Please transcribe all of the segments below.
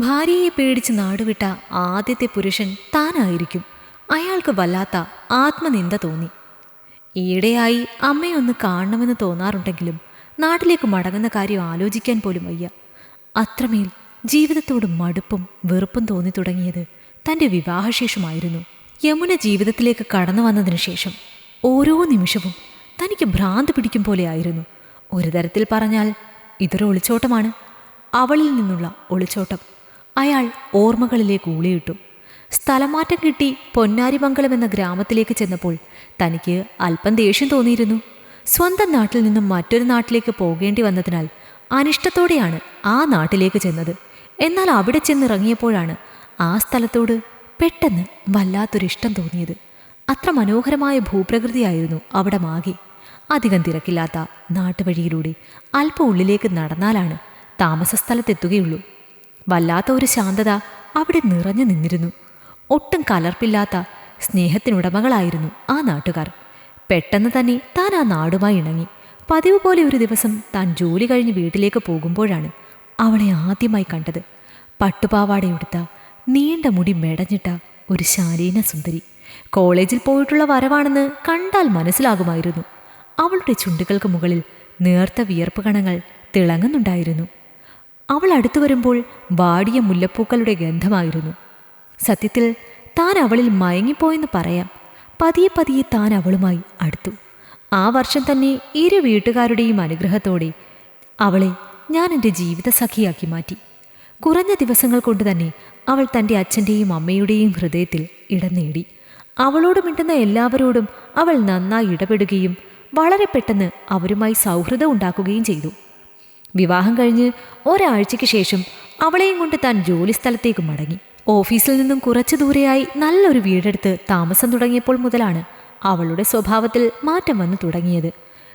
ഭാര്യയെ പേടിച്ച് നാടുവിട്ട ആദ്യത്തെ പുരുഷൻ താനായിരിക്കും. അയാൾക്ക് വല്ലാത്ത ആത്മനിന്ദ തോന്നി. ഈയിടെയായി അമ്മയൊന്ന് കാണണമെന്ന് തോന്നാറുണ്ടെങ്കിലും നാട്ടിലേക്ക് മടങ്ങുന്ന കാര്യം ആലോചിക്കാൻ പോലും വയ്യ. അത്രമേൽ ജീവിതത്തോട് മടുപ്പും വെറുപ്പും തോന്നി തുടങ്ങിയത് തന്റെ വിവാഹശേഷമായിരുന്നു. യമുന ജീവിതത്തിലേക്ക് കടന്നു വന്നതിനു ശേഷം ഓരോ നിമിഷവും തനിക്ക് ഭ്രാന്ത് പിടിക്കും പോലെയായിരുന്നു ഒരു തരത്തിൽ പറഞ്ഞാൽ ഇതൊരു ഒളിച്ചോട്ടമാണ്. അവളിൽ നിന്നുള്ള ഒളിച്ചോട്ടം. അയാൾ ഓർമ്മകളിലേക്ക് ഊളിയിട്ടു. സ്ഥലമാറ്റം കിട്ടി പൊന്നാരിമംഗലം എന്ന ഗ്രാമത്തിലേക്ക് ചെന്നപ്പോൾ തനിക്ക് അല്പം ദേഷ്യം തോന്നിയിരുന്നു. സ്വന്തം നാട്ടിൽ നിന്നും മറ്റൊരു നാട്ടിലേക്ക് പോകേണ്ടി വന്നതിനാൽ അനിഷ്ടത്തോടെയാണ് ആ നാട്ടിലേക്ക് ചെന്നത്. എന്നാൽ അവിടെ ചെന്നിറങ്ങിയപ്പോഴാണ് ആ സ്ഥലത്തോട് പെട്ടെന്ന് വല്ലാത്തൊരിഷ്ടം തോന്നിയത്. അത്ര മനോഹരമായ ഭൂപ്രകൃതിയായിരുന്നു അവിടെ മാകെ. അധികം തിരക്കില്ലാത്ത നാട്ടുവഴിയിലൂടെ അല്പം ഉള്ളിലേക്ക് നടന്നാലാണ് താമസ സ്ഥലത്തെത്തുകയുള്ളൂ വല്ലാത്ത ഒരു ശാന്തത അവിടെ നിറഞ്ഞു നിന്നിരുന്നു. ഒട്ടും കലർപ്പില്ലാത്ത സ്നേഹത്തിനുടമകളായിരുന്നു ആ നാട്ടുകാർ. പെട്ടെന്ന് തന്നെ താൻ ആ നാടുമായി ഇണങ്ങി. പതിവ് പോലെ ഒരു ദിവസം താൻ ജോലി കഴിഞ്ഞ് വീട്ടിലേക്ക് പോകുമ്പോഴാണ് അവളെ ആദ്യമായി കണ്ടത്. പട്ടുപാവാടയുടുത്ത നീണ്ട മുടി മെടഞ്ഞിട്ട ഒരു ശാലീന സുന്ദരി. കോളേജിൽ പോയിട്ടുള്ള വരവാണെന്ന് കണ്ടാൽ മനസ്സിലാകുമായിരുന്നു. അവളുടെ ചുണ്ടുകൾക്ക് മുകളിൽ നേർത്ത വിയർപ്പ് കണങ്ങൾ തിളങ്ങുന്നുണ്ടായിരുന്നു. അവൾ അടുത്തു വരുമ്പോൾ വാടിയ മുല്ലപ്പൂക്കളുടെ ഗന്ധമായിരുന്നു. സത്യത്തിൽ താൻ അവളിൽ മയങ്ങിപ്പോയെന്ന് പറയാം. പതിയെ പതിയെ താൻ അവളുമായി അടുത്തു. ആ വർഷം തന്നെ ഇരു വീട്ടുകാരുടെയും അനുഗ്രഹത്തോടെ അവളെ ഞാൻ എന്റെ ജീവിതസഖിയാക്കി മാറ്റി. കുറഞ്ഞ ദിവസങ്ങൾ കൊണ്ട് തന്നെ അവൾ തന്റെ അച്ഛന്റെയും അമ്മയുടെയും ഹൃദയത്തിൽ ഇടം നേടി. അവളോട് മിണ്ടുന്ന എല്ലാവരോടും അവൾ നന്നായി ഇടപെടുകയും വളരെ പെട്ടെന്ന് അവരുമായി സൗഹൃദം ഉണ്ടാക്കുകയും ചെയ്തു. വിവാഹം കഴിഞ്ഞ് ഒരാഴ്ചയ്ക്ക് ശേഷം അവളെയും കൊണ്ട് താൻ ജോലിസ്ഥലത്തേക്ക് മടങ്ങി. ഓഫീസിൽ നിന്നും കുറച്ചു ദൂരെയായി നല്ലൊരു വീടെടുത്ത് താമസം തുടങ്ങിയപ്പോൾ മുതലാണ് അവളുടെ സ്വഭാവത്തിൽ മാറ്റം വന്നു തുടങ്ങിയത്.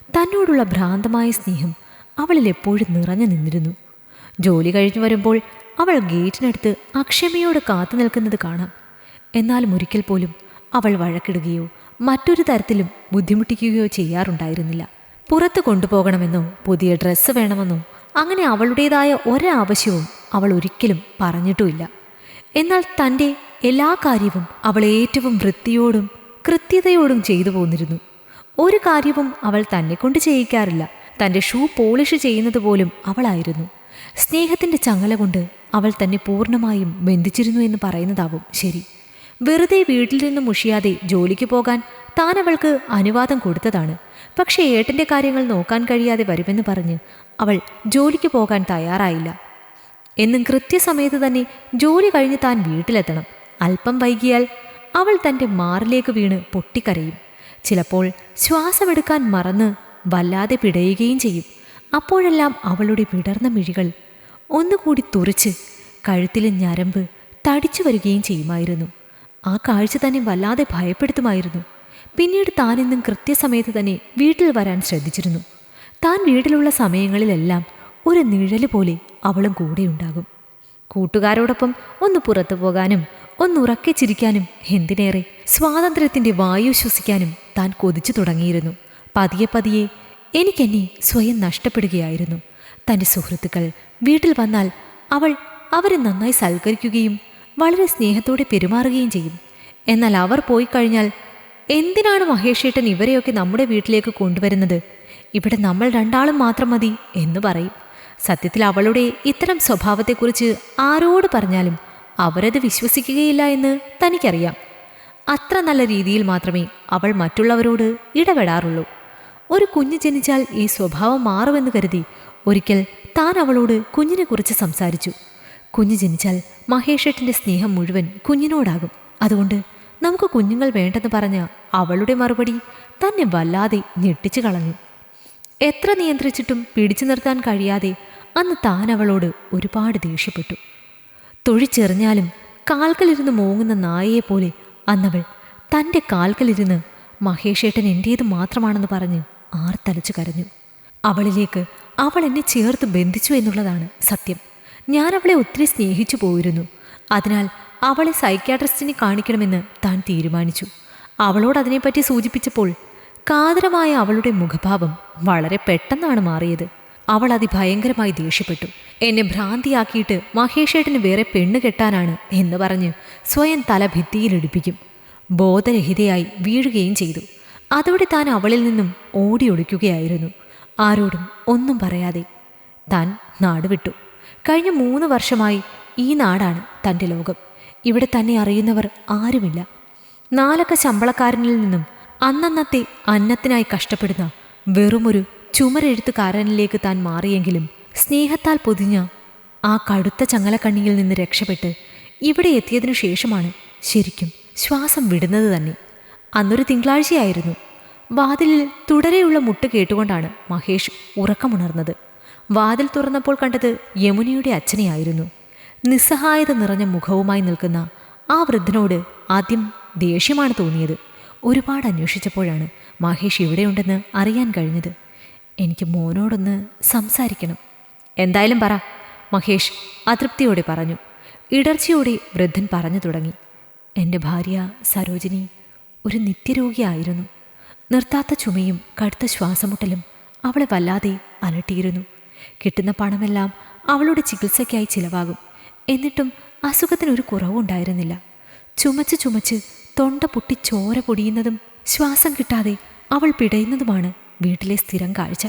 തന്നോടുള്ള ഭ്രാന്തമായ സ്നേഹം അവളിൽ എപ്പോഴും നിറഞ്ഞു നിന്നിരുന്നു. ജോലി കഴിഞ്ഞു വരുമ്പോൾ അവൾ ഗേറ്റിനടുത്ത് അക്ഷമയോട് കാത്തു നിൽക്കുന്നത് കാണാം. എന്നാലും ഒരിക്കൽ പോലും അവൾ വഴക്കിടുകയോ മറ്റൊരു തരത്തിലും ബുദ്ധിമുട്ടിക്കുകയോ ചെയ്യാറുണ്ടായിരുന്നില്ല. പുറത്ത് കൊണ്ടുപോകണമെന്നോ പുതിയ ഡ്രസ്സ് വേണമെന്നോ അങ്ങനെ അവളുടേതായ ഒരാവശ്യവും അവൾ ഒരിക്കലും പറഞ്ഞിട്ടുമില്ല. എന്നാൽ തന്റെ എല്ലാ കാര്യവും അവൾ ഏറ്റവും വൃത്തിയോടും കൃത്യതയോടും ചെയ്തു പോന്നിരുന്നു. ഒരു കാര്യവും അവൾ തന്നെ കൊണ്ട് ചെയ്യിക്കാറില്ല. തന്റെ ഷൂ പോളിഷ് ചെയ്യുന്നത് പോലും അവളായിരുന്നു. സ്നേഹത്തിന്റെ ചങ്ങല കൊണ്ട് അവൾ തന്നെ പൂർണമായും ബന്ധിച്ചിരുന്നു എന്ന് പറയുന്നതാവും ശരി. വെറുതെ വീട്ടിൽ നിന്ന് മുഷിയാതെ ജോലിക്ക് പോകാൻ താൻ അവൾക്ക് അനുവാദം കൊടുത്തതാണ്. പക്ഷേ ഏട്ടന്റെ കാര്യങ്ങൾ നോക്കാൻ കഴിയാതെ വരുമെന്ന് പറഞ്ഞ് അവൾ ജോലിക്ക് പോകാൻ തയ്യാറായില്ല. എന്നും കൃത്യസമയത്ത് തന്നെ ജോലി കഴിഞ്ഞ് താൻ വീട്ടിലെത്തണം. അല്പം വൈകിയാൽ അവൾ തന്റെ മാറിലേക്ക് വീണ് പൊട്ടിക്കരയും. ചിലപ്പോൾ ശ്വാസമെടുക്കാൻ മറന്ന് വല്ലാതെ പിടയുകയും ചെയ്യും. അപ്പോഴെല്ലാം അവളുടെ വിടർന്ന മിഴികൾ ഒന്നുകൂടി തുറിച്ച് കഴുത്തിലെ ഞരമ്പ് തടിച്ചു വരികയും ചെയ്യുമായിരുന്നു. ആ കാഴ്ച തന്നെ വല്ലാതെ ഭയപ്പെടുത്തുമായിരുന്നു. പിന്നീട് താനെന്നും കൃത്യസമയത്ത് തന്നെ വീട്ടിൽ വരാൻ ശ്രദ്ധിച്ചിരുന്നു. താൻ വീട്ടിലുള്ള സമയങ്ങളിലെല്ലാം ഒരു നിഴൽ പോലെ അവളും കൂടെയുണ്ടാകും കൂട്ടുകാരോടൊപ്പം ഒന്ന് പുറത്തു പോകാനും ഒന്ന് ഉറക്കെ ചിരിക്കാനും എന്തിനേറെ സ്വാതന്ത്ര്യത്തിന്റെ വായു ശ്വസിക്കാനും താൻ കൊതിച്ചു തുടങ്ങിയിരുന്നു. പതിയെ പതിയെ എനിക്കെന്നെ സ്വയം നഷ്ടപ്പെടുകയായിരുന്നു. തന്റെ സുഹൃത്തുക്കൾ വീട്ടിൽ വന്നാൽ അവൾ അവരെ നന്നായി സൽക്കരിക്കുകയും വളരെ സ്നേഹത്തോടെ പെരുമാറുകയും ചെയ്യും. എന്നാൽ അവർ പോയി കഴിഞ്ഞാൽ എന്തിനാണ് മഹേഷേട്ടൻ ഇവരെയൊക്കെ നമ്മുടെ വീട്ടിലേക്ക് കൊണ്ടുവരുന്നത്? ഇവിടെ നമ്മൾ രണ്ടാളും മാത്രം മതി എന്ന് പറയും. സത്യത്തിൽ അവളുടെ ഇത്തരം സ്വഭാവത്തെക്കുറിച്ച് ആരോട് പറഞ്ഞാലും അവരത് വിശ്വസിക്കുകയില്ല എന്ന് തനിക്കറിയാം. അത്ര നല്ല രീതിയിൽ മാത്രമേ അവൾ മറ്റുള്ളവരോട് ഇടപെടാറുള്ളൂ. ഒരു കുഞ്ഞ് ജനിച്ചാൽ ഈ സ്വഭാവം മാറുമെന്ന് കരുതി ഒരിക്കൽ താൻ അവളോട് കുഞ്ഞിനെക്കുറിച്ച് സംസാരിച്ചു. കുഞ്ഞ് ജനിച്ചാൽ മഹേഷേട്ടന്റെ സ്നേഹം മുഴുവൻ കുഞ്ഞിനോടാകും. അതുകൊണ്ട് നമുക്ക് കുഞ്ഞുങ്ങൾ വേണ്ടെന്ന് പറഞ്ഞ അവളുടെ മറുപടി തന്നെ വല്ലാതെ ഞെട്ടിച്ചു കളഞ്ഞു. എത്ര നിയന്ത്രിച്ചിട്ടും പിടിച്ചു നിർത്താൻ കഴിയാതെ അന്ന് താൻ അവളോട് ഒരുപാട് ദേഷ്യപ്പെട്ടു. തൊഴിച്ചെറിഞ്ഞാലും കാൽക്കലിരുന്ന് മോങ്ങുന്ന നായയെപ്പോലെ അന്നവൾ തന്റെ കാൽക്കലിരുന്ന് മഹേഷേട്ടൻ എന്റേത് മാത്രമാണെന്ന് പറഞ്ഞ് ആർത്തലച്ചു കരഞ്ഞു. അവളിലേക്ക് അവൾ എന്നെ ചേർത്ത് ബന്ധിച്ചു എന്നുള്ളതാണ് സത്യം. ഞാൻ അവളെ ഒത്തിരി സ്നേഹിച്ചു പോയിരുന്നു. അതിനാൽ അവളെ സൈക്യാട്രിസ്റ്റിനെ കാണിക്കണമെന്ന് താൻ തീരുമാനിച്ചു. അവളോട് അതിനെപ്പറ്റി സൂചിപ്പിച്ചപ്പോൾ കാതരമായ അവളുടെ മുഖഭാവം വളരെ പെട്ടെന്നാണ് മാറിയത്. അവൾ അതിഭയങ്കരമായി ദേഷ്യപ്പെട്ടു. എന്നെ ഭ്രാന്തിയാക്കിയിട്ട് മഹേഷേട്ടന് വേറെ പെണ്ണ് കെട്ടാനാണ് എന്ന് പറഞ്ഞ് സ്വയം തല ഭിത്തിയിലിടിപ്പിക്കും. ബോധരഹിതയായി വീഴുകയും ചെയ്തു. അതോടെ താൻ അവളിൽ നിന്നും ഓടിയൊളിക്കുകയായിരുന്നു ആരോടും ഒന്നും പറയാതെ താൻ നാട് വിട്ടു കഴിഞ്ഞ മൂന്ന് വർഷമായി ഈ നാടാണ് തന്റെ ലോകം. ഇവിടെ തന്നെ അറിയുന്നവർ ആരുമില്ല. നാലക്ക ശമ്പളക്കാരനിൽ നിന്നും അന്നന്നത്തെ അന്നത്തിനായി കഷ്ടപ്പെടുന്ന വെറുമൊരു ചുമരെഴുത്തുകാരനിലേക്ക് താൻ മാറിയെങ്കിലും സ്നേഹത്താൽ പൊതിഞ്ഞ ആ കടുത്ത ചങ്ങലക്കണ്ണിയിൽ നിന്ന് രക്ഷപ്പെട്ട് ഇവിടെ എത്തിയതിനു ശേഷമാണ് ശരിക്കും ശ്വാസം വിടുന്നത് തന്നെ. അന്നൊരു തിങ്കളാഴ്ചയായിരുന്നു. വാതിലിൽ തുടരെയുള്ള മുട്ട് കേട്ടുകൊണ്ടാണ് മഹേഷ് ഉറക്കമുണർന്നത്. വാതിൽ തുറന്നപ്പോൾ കണ്ടത് യമുനയുടെ അച്ഛനെയായിരുന്നു. നിസ്സഹായത നിറഞ്ഞ മുഖവുമായി നിൽക്കുന്ന ആ വൃദ്ധനോട് ആദ്യം ദേഷ്യമാണ് തോന്നിയത്. ഒരുപാട് അന്വേഷിച്ചപ്പോഴാണ് മഹേഷ് ഇവിടെയുണ്ടെന്ന് അറിയാൻ കഴിഞ്ഞത്. എനിക്ക് മോനോടൊന്ന് സംസാരിക്കണം. എന്തായാലും പറ മഹേഷ് അതൃപ്തിയോടെ പറഞ്ഞു. ഇടർച്ചയോടെ വൃദ്ധൻ പറഞ്ഞു തുടങ്ങി. എന്റെ ഭാര്യ സരോജിനി ഒരു നിത്യരോഗിയായിരുന്നു. നിർത്താത്ത ചുമയും കടുത്ത ശ്വാസമുട്ടലും അവളെ വല്ലാതെ അലട്ടിയിരുന്നു. കിട്ടുന്ന പണമെല്ലാം അവളുടെ ചികിത്സയ്ക്കായി ചിലവാകും. എന്നിട്ടും അസുഖത്തിനൊരു കുറവുണ്ടായിരുന്നില്ല. ചുമച്ച് ചുമച്ച് തൊണ്ട പൊട്ടി ചോര പൊടിയുന്നതും ശ്വാസം കിട്ടാതെ അവൾ പിടയുന്നതുമാണ് വീട്ടിലെ സ്ഥിരം കാഴ്ച.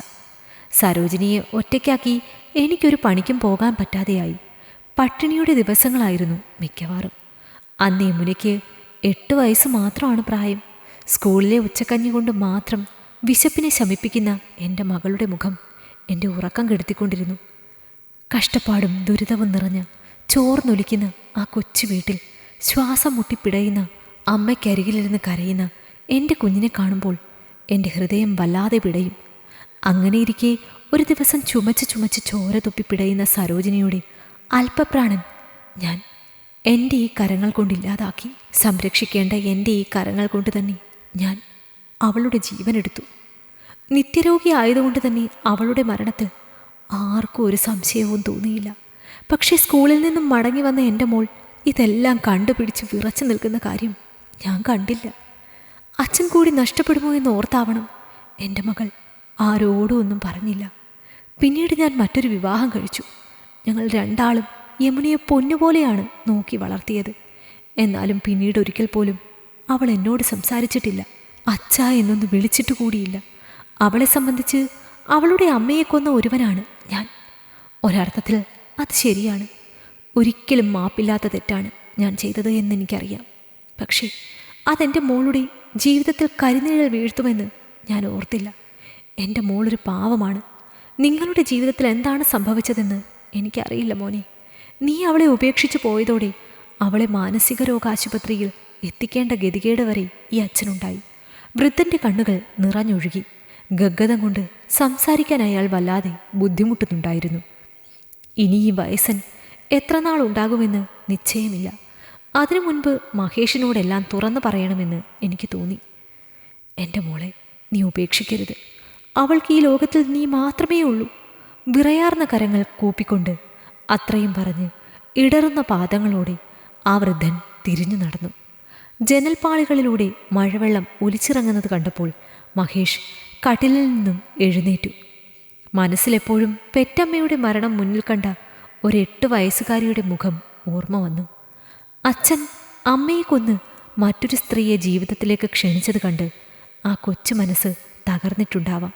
സരോജിനിയെ ഒറ്റയ്ക്കാക്കി എനിക്കൊരു പണിക്കും പോകാൻ പറ്റാതെയായി. പട്ടിണിയുടെ ദിവസങ്ങളായിരുന്നു മിക്കവാറും. അന്ന് യമുനയ്ക്ക് എട്ട് വയസ്സ് മാത്രമാണ് പ്രായം. സ്കൂളിലെ ഉച്ചക്കഞ്ഞി കൊണ്ട് മാത്രം വിശപ്പിനെ ശമിപ്പിക്കുന്ന എന്റെ മകളുടെ മുഖം എന്റെ ഉറക്കം കെടുത്തിക്കൊണ്ടിരുന്നു. കഷ്ടപ്പാടും ദുരിതവും നിറഞ്ഞ ചോർന്നൊലിക്കുന്ന ആ കൊച്ചു വീട്ടിൽ ശ്വാസം മുട്ടിപ്പിടയുന്ന അമ്മയ്ക്കരികിലിരുന്ന് കരയുന്ന എന്റെ കുഞ്ഞിനെ കാണുമ്പോൾ എന്റെ ഹൃദയം വല്ലാതെ പിടയും. അങ്ങനെയിരിക്കെ ഒരു ദിവസം ചുമച്ച് ചുമച്ച് ചോര തുപ്പി പിടയുന്ന സരോജിനിയുടെ അല്പപ്രാണൻ ഞാൻ എന്റെ ഈ കരങ്ങൾ കൊണ്ടില്ലാതാക്കി സംരക്ഷിക്കേണ്ട എന്റെ ഈ കരങ്ങൾ കൊണ്ട് തന്നെ ഞാൻ അവളുടെ ജീവനെടുത്തു. നിത്യരോഗി ആയതുകൊണ്ട് തന്നെ അവളുടെ മരണത്തിൽ ആർക്കും ഒരു സംശയവും തോന്നിയില്ല. പക്ഷേ സ്കൂളിൽ നിന്നും മടങ്ങി വന്ന എന്റെ മോൾ ഇതെല്ലാം കണ്ടുപിടിച്ച് വിറച്ചു നിൽക്കുന്ന കാര്യം ഞാൻ കണ്ടില്ല. അച്ഛൻ കൂടി നഷ്ടപ്പെടുമോ എന്ന് ഓർത്താവണം. എന്റെ മകൾ ആരോടും ഒന്നും പറഞ്ഞില്ല. പിന്നീട് ഞാൻ മറ്റൊരു വിവാഹം കഴിച്ചു. ഞങ്ങൾ രണ്ടാളും യമുനയെ പൊന്നുപോലെയാണ് നോക്കി വളർത്തിയത്. എന്നാലും പിന്നീട് ഒരിക്കൽ പോലും അവൾ എന്നോട് സംസാരിച്ചിട്ടില്ല. അച്ഛ എന്നൊന്ന് വിളിച്ചിട്ട് കൂടിയില്ല. അവളെ സംബന്ധിച്ച് അവളുടെ അമ്മയെ കൊന്ന ഒരുവനാണ് ഞാൻ. ഒരർത്ഥത്തിൽ അത് ശരിയാണ്. ഒരിക്കലും മാപ്പില്ലാത്ത തെറ്റാണ് ഞാൻ ചെയ്തത് എന്നെനിക്കറിയാം പക്ഷേ അതെന്റെ മോളുടെ ജീവിതത്തിൽ കരിനിഴൽ വീഴ്ത്തുമെന്ന് ഞാൻ ഓർത്തില്ല. എന്റെ മോളൊരു പാവമാണ്. നിങ്ങളുടെ ജീവിതത്തിൽ എന്താണ് സംഭവിച്ചതെന്ന് എനിക്കറിയില്ല മോനെ. നീ അവളെ ഉപേക്ഷിച്ചു പോയതോടെ അവളെ മാനസിക രോഗാശുപത്രിയിൽ എത്തിക്കേണ്ട ഗതികേട് വരെ ഈ അച്ഛനുണ്ടായി. വൃദ്ധന്റെ കണ്ണുകൾ നിറഞ്ഞൊഴുകി. ഗഗ്ഗതം കൊണ്ട് സംസാരിക്കാൻ അയാൾ വല്ലാതെ ബുദ്ധിമുട്ടുന്നുണ്ടായിരുന്നു. ഇനി ഈ വയസ്സൻ എത്ര നാൾ ഉണ്ടാകുമെന്ന് നിശ്ചയമില്ല. അതിനു മുൻപ് മഹേഷിനോടെല്ലാം തുറന്നു പറയണമെന്ന് എനിക്ക് തോന്നി. എന്റെ മോളെ നീ ഉപേക്ഷിക്കരുത്. അവൾക്ക് ഈ ലോകത്തിൽ നീ മാത്രമേ ഉള്ളൂ. വിറയാർന്ന കരങ്ങൾ കൂപ്പിക്കൊണ്ട് അത്രയും പറഞ്ഞ് ഇടറുന്ന പാദങ്ങളോടെ ആ വൃദ്ധൻ തിരിഞ്ഞു നടന്നു. ജനൽപ്പാളികളിലൂടെ മഴവെള്ളം ഒലിച്ചിറങ്ങുന്നത് കണ്ടപ്പോൾ മഹേഷ് കട്ടിലിൽ നിന്നും എഴുന്നേറ്റു. മനസ്സിലെപ്പോഴും പെറ്റമ്മയുടെ മരണം മുന്നിൽ കണ്ട ഒരു എട്ട് വയസ്സുകാരിയുടെ മുഖം ഓർമ്മ വന്നു. അച്ഛൻ അമ്മയെ കൊന്ന് മറ്റൊരു സ്ത്രീയെ ജീവിതത്തിലേക്ക് ക്ഷണിച്ചത് കണ്ട് ആ കൊച്ചു മനസ്സ് തകർന്നിട്ടുണ്ടാവാം.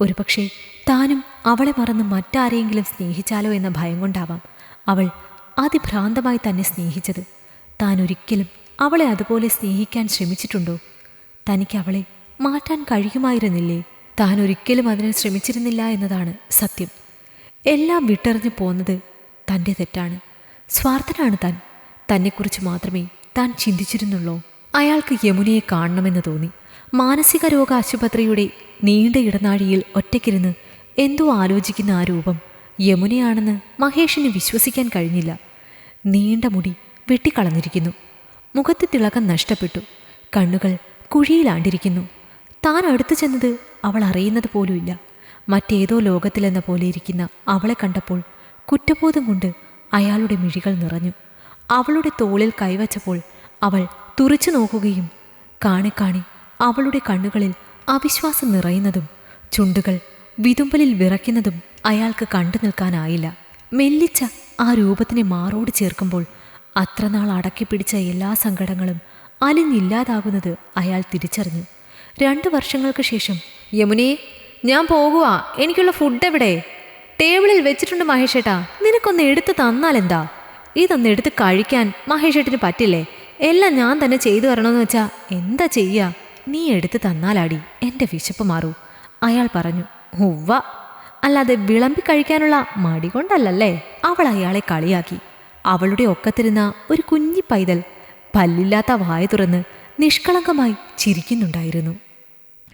ഒരുപക്ഷെ താനും അവളെ മറന്ന് മറ്റാരെയെങ്കിലും സ്നേഹിച്ചാലോ എന്ന ഭയം കൊണ്ടാവാം അവൾ അതിഭ്രാന്തമായി തന്നെ സ്നേഹിച്ചത്. താൻ ഒരിക്കലും അവളെ അതുപോലെ സ്നേഹിക്കാൻ ശ്രമിച്ചിട്ടുണ്ടോ? തനിക്ക് അവളെ മാറ്റാൻ കഴിയുമായിരുന്നില്ലേ? താൻ ഒരിക്കലും അതിനെ ശ്രമിച്ചിരുന്നില്ല എന്നതാണ് സത്യം. എല്ലാം വിട്ടെറിഞ്ഞു പോന്നത് തന്റെ തെറ്റാണ്. സ്വാർത്ഥനാണ് താൻ. തന്നെക്കുറിച്ച് മാത്രമേ താൻ ചിന്തിച്ചിരുന്നുള്ളൂ. അയാൾക്ക് യമുനയെ കാണണമെന്ന് തോന്നി. മാനസിക രോഗ ആശുപത്രിയുടെ നീണ്ട ഇടനാഴിയിൽ ഒറ്റയ്ക്കിരുന്ന് എന്തോ ആലോചിക്കുന്ന ആ രൂപം യമുനയാണെന്ന് മഹേഷിന് വിശ്വസിക്കാൻ കഴിഞ്ഞില്ല. നീണ്ട മുടി വെട്ടിക്കളഞ്ഞിരിക്കുന്നു. മുഖത്ത് തിളക്കം നഷ്ടപ്പെട്ടു. കണ്ണുകൾ കുഴിയിലാണ്ടിരിക്കുന്നു. താൻ അടുത്തു ചെന്നത് അവൾ അറിയുന്നത് പോലുമില്ല. മറ്റേതോ ലോകത്തിലെന്ന പോലെ ഇരിക്കുന്ന അവളെ കണ്ടപ്പോൾ കുറ്റബോധം കൊണ്ട് അയാളുടെ മിഴികൾ നിറഞ്ഞു. അവളുടെ തോളിൽ കൈവച്ചപ്പോൾ അവൾ തുറച്ചു നോക്കുകയും കാണെ അവളുടെ കണ്ണുകളിൽ അവിശ്വാസം നിറയുന്നതും ചുണ്ടുകൾ വിതുമ്പലിൽ വിറയ്ക്കുന്നതും അയാൾക്ക് കണ്ടു നിൽക്കാനായില്ല. മെല്ലിച്ച ആ രൂപത്തിനെ മാറോട് ചേർക്കുമ്പോൾ അത്രനാൾ അടക്കി പിടിച്ച എല്ലാ സങ്കടങ്ങളും അലിഞ്ഞില്ലാതാകുന്നത് അയാൾ തിരിച്ചറിഞ്ഞു. രണ്ടു വർഷങ്ങൾക്ക് ശേഷം യമുനേ ഞാൻ പോകുക എനിക്കുള്ള ഫുഡ് എവിടെ? ടേബിളിൽ വെച്ചിട്ടുണ്ട് മഹേഷേട്ടാ. നിനക്കൊന്ന് എടുത്ത് തന്നാലെന്താ? ഇതൊന്ന് എടുത്ത് കഴിക്കാൻ മഹേഷേട്ടിന് പറ്റില്ലേ? എല്ലാം ഞാൻ തന്നെ ചെയ്തു തരണമെന്ന് വെച്ചാ എന്താ ചെയ്യുക നീ എടുത്ത് തന്നാലാടി. എന്റെ വിശപ്പ് മാറൂ. അയാൾ പറഞ്ഞു ഉവ്വ. അല്ലാതെ വിളമ്പി കഴിക്കാനുള്ള മടി കൊണ്ടല്ലല്ലേ? അവൾ അയാളെ കളിയാക്കി. അവളുടെ ഒക്കത്തിരുന്ന ഒരു കുഞ്ഞി പൈതൽ പല്ലില്ലാത്ത വായ തുറന്ന് നിഷ്കളങ്കമായി ചിരിക്കുന്നുണ്ടായിരുന്നു.